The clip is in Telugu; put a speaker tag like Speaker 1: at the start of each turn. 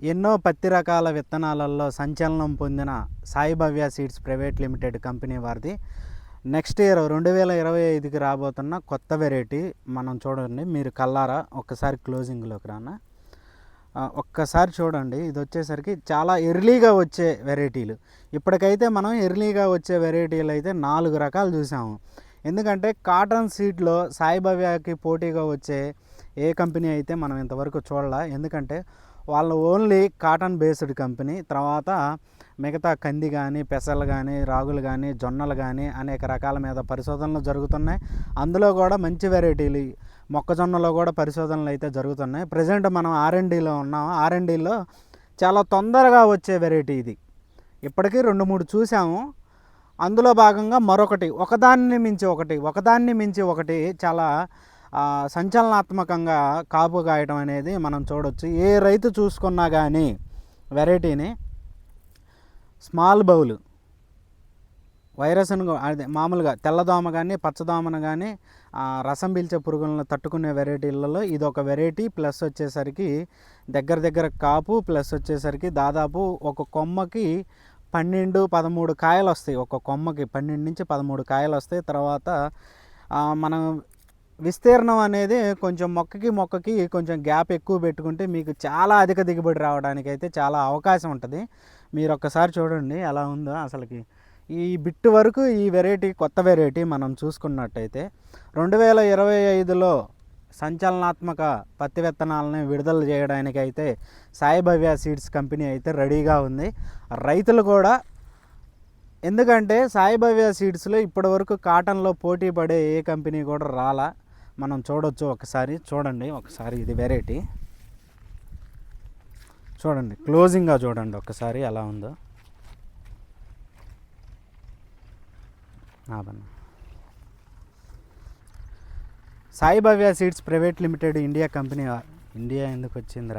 Speaker 1: ఎన్నో పత్తి రకాల విత్తనాలలో సంచలనం పొందిన Saibhavya seeds private limited company వారిది. నెక్స్ట్ ఇయర్ రెండు వేల ఇరవై ఐదుకి రాబోతున్న కొత్త వెరైటీ మనం చూడండి. మీరు కల్లారా ఒక్కసారి క్లోజింగ్లోకి రానా? ఒక్కసారి చూడండి. ఇది వచ్చేసరికి చాలా ఎర్లీగా వచ్చే వెరైటీలు. ఇప్పటికైతే మనం ఎర్లీగా వచ్చే వెరైటీలు అయితే నాలుగు రకాలు చూసాము. ఎందుకంటే కాటన్ సీడ్లో సాయిభవ్యకి పోటీగా వచ్చే ఏ కంపెనీ అయితే మనం ఇంతవరకు చూడాల. ఎందుకంటే వాళ్ళు ఓన్లీ కాటన్ బేస్డ్ కంపెనీ తర్వాత మిగతా కంది కానీ పెసలు కానీ రాగులు కానీ జొన్నలు కానీ అనేక రకాల మీద పరిశోధనలు జరుగుతున్నాయి. అందులో కూడా మంచి వెరైటీలు మొక్కజొన్నలో కూడా పరిశోధనలు అయితే జరుగుతున్నాయి. ప్రజెంట్ మనం ఆర్ఎండీలో ఉన్నాం. ఆర్ఎండీలో చాలా తొందరగా వచ్చే వెరైటీ ఇది. ఇప్పటికీ రెండు మూడు చూసాము. అందులో భాగంగా మరొకటి ఒకదాన్ని మించి ఒకటి ఒకదాన్ని మించి ఒకటి చాలా సంచలనాత్మకంగా కాపు కాయటం అనేది మనం చూడవచ్చు ఏ రైతు చూసుకున్నా కానీ వెరైటీని స్మాల్ బౌల్ వైరస్ను అదే మామూలుగా తెల్లదోమ కానీ పచ్చదోమను కానీ రసం పీల్చే పురుగులను తట్టుకునే వెరైటీలలో ఇది ఒక వెరైటీ. ప్లస్ వచ్చేసరికి దగ్గర దగ్గర కాపు ప్లస్ వచ్చేసరికి దాదాపు ఒక కొమ్మకి పన్నెండు పదమూడు కాయలు వస్తాయి ఒక కొమ్మకి పన్నెండు నుంచి పదమూడు కాయలు వస్తాయి తర్వాత మనం విస్తీర్ణం అనేది కొంచెం మొక్కకి మొక్కకి కొంచెం గ్యాప్ ఎక్కువ పెట్టుకుంటే మీకు చాలా అధిక దిగుబడి రావడానికి అయితే చాలా అవకాశం ఉంటుంది. మీరు ఒక్కసారి చూడండి ఎలా ఉందో అసలుకి. ఈ బిట్టు వరకు ఈ వెరైటీ కొత్త వెరైటీ మనం చూసుకున్నట్టయితే రెండు వేల ఇరవై ఐదులో సంచలనాత్మక పత్తి విత్తనాలని విడుదల చేయడానికి అయితే సాయిభవ్య సీడ్స్ కంపెనీ అయితే రెడీగా ఉంది. రైతులు కూడా ఎందుకంటే సాయిభవ్య సీడ్స్లో ఇప్పటివరకు కాటన్లో పోటీ పడే ఏ కంపెనీ కూడా రాలా. మనం చూడొచ్చు ఒకసారి. చూడండి ఒకసారి ఇది వెరైటీ చూడండి క్లోజింగ్గా చూడండి ఒకసారి ఎలా ఉందో. ఆపన్న. Sai seeds private limited India company India ఎందుకు వచ్చిందిరా?